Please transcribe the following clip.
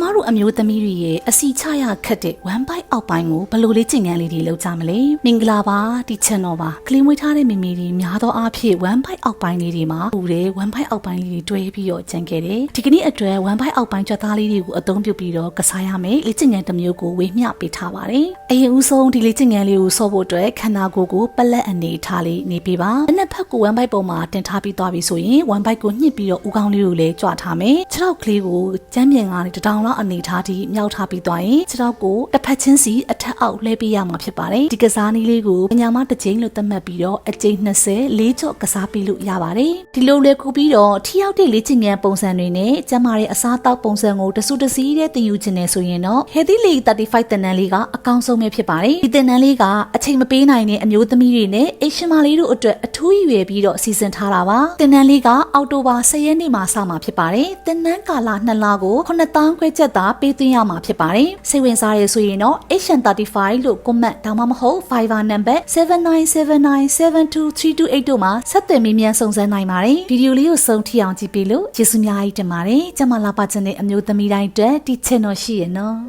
မတို့အမျိုးသမီးတွေရဲ့အစီချရခက်တဲ့ one bite အောက်ပိုင်းကိုဘယ်လိုလေးကျင့်ကြံလေးတွေလုပ်ကြမလဲမင်္ဂလာပါဒီ channel ပါကလင်းမွေးထားတဲ့မိမိတွေများသောအားဖြင့် one bite အောက်ပိုင်းလေးတွေမှာပူတယ် one bite အောက်ပိုင်းလေးတွေတွဲပြီးတော့ကြံခဲ့တယ်ဒီကနေ့အတွက် one bite အောက်ပိုင်းကြွက်သားလေးတွေကိုအသုံးပြုပြီးတော့ကစားရမယ်လေ့ကျင့်ကြံတစ်မျိုးကိုဝေမျှပေးထားပါတယ်အရင်ဦးဆုံးဒီလေ့ကျင့်ကြံလေးကိုစောဖို့အတွက်ခန္ဓာကိုယ်ကိုပလက်အနေထားလေးနေပေးပါတစ်နက်ဖက်ကို one bite ပုံမှာတင်ထားပြီးသွားပြီဆိုရင် one bite ကိုညှစ်ပြီးတော့ဦးခေါင်းလေးကိုလည်းကြွထားမယ်ခြေထောက်ကလေးကိုကျမ်းပြင်ကနေတစ်တောင်လောက်အနေထားထိမြောက်ထားပြီးသွားရင်ခြေထောက်ကိုတစ်ဖက်ချင်းစီအထက်အောက်လှည့်ပေးရမှာဖြစ်ပါတယ်ဒီကစားနည်းလေးကိုပညာမတစ်ချိန်လို့သတ်မှတ်ပြီးတော့အကျိန်20လေးကြော့ကစားပြီးလို့ရပါတယ်ဒီလိုလေခုပြီးတော့ထိရောက်တဲ့လေ့ကျင့်ခန်းပုံစံတွေနဲ့ကျန်းမာတဲ့အစားအသောက်ပုံစံကိုတစုတစည်းတဲ့သင်ယူခြင်းနဲ့ဆိုရင်တော့ Healthy League 35တင်နန်းလေးကအကောင်းဆုံးပဲဖြစ်ပါတယ်ဒီတင်နန်းလေးကအချိန်မပေးနိုင်တဲ့အမျိုးသမီးတွေနဲ့အိရှင်မလေးတို့အတွက်အ ထူးရည်ရွယ်ပြီးတော့စီစဉ်ထားတာပါတင်နန်းလေးကအောက်တိုဘာ10ရက်နေ့မှာစမှာဖြစ်ပါတယ်တင်နန်းကာလ2လကို9000ခွဲချက်သာပေးသွင်းရမှာဖြစ်ပါတယ်စိတ်ဝင်စားရဆိုရင်တော့ Asian35 လို့ comment ဒါမှမဟုတ် Fiverr number 7979723228တို့မှာဆက်သွယ်မေးမြန်းစုံစမ်းနိုင်ပါတယ်ဗီဒီယိုလေးကိုဆုံးထိအောင်ကြည့်ပြီးလို့ကျေးဇူးများကြီးတင်ပါတယ်ကျမလာပါချင်တဲ့အမျိုးသမီးတိုင်းအတွက်ဒီ channel ရှိရနော်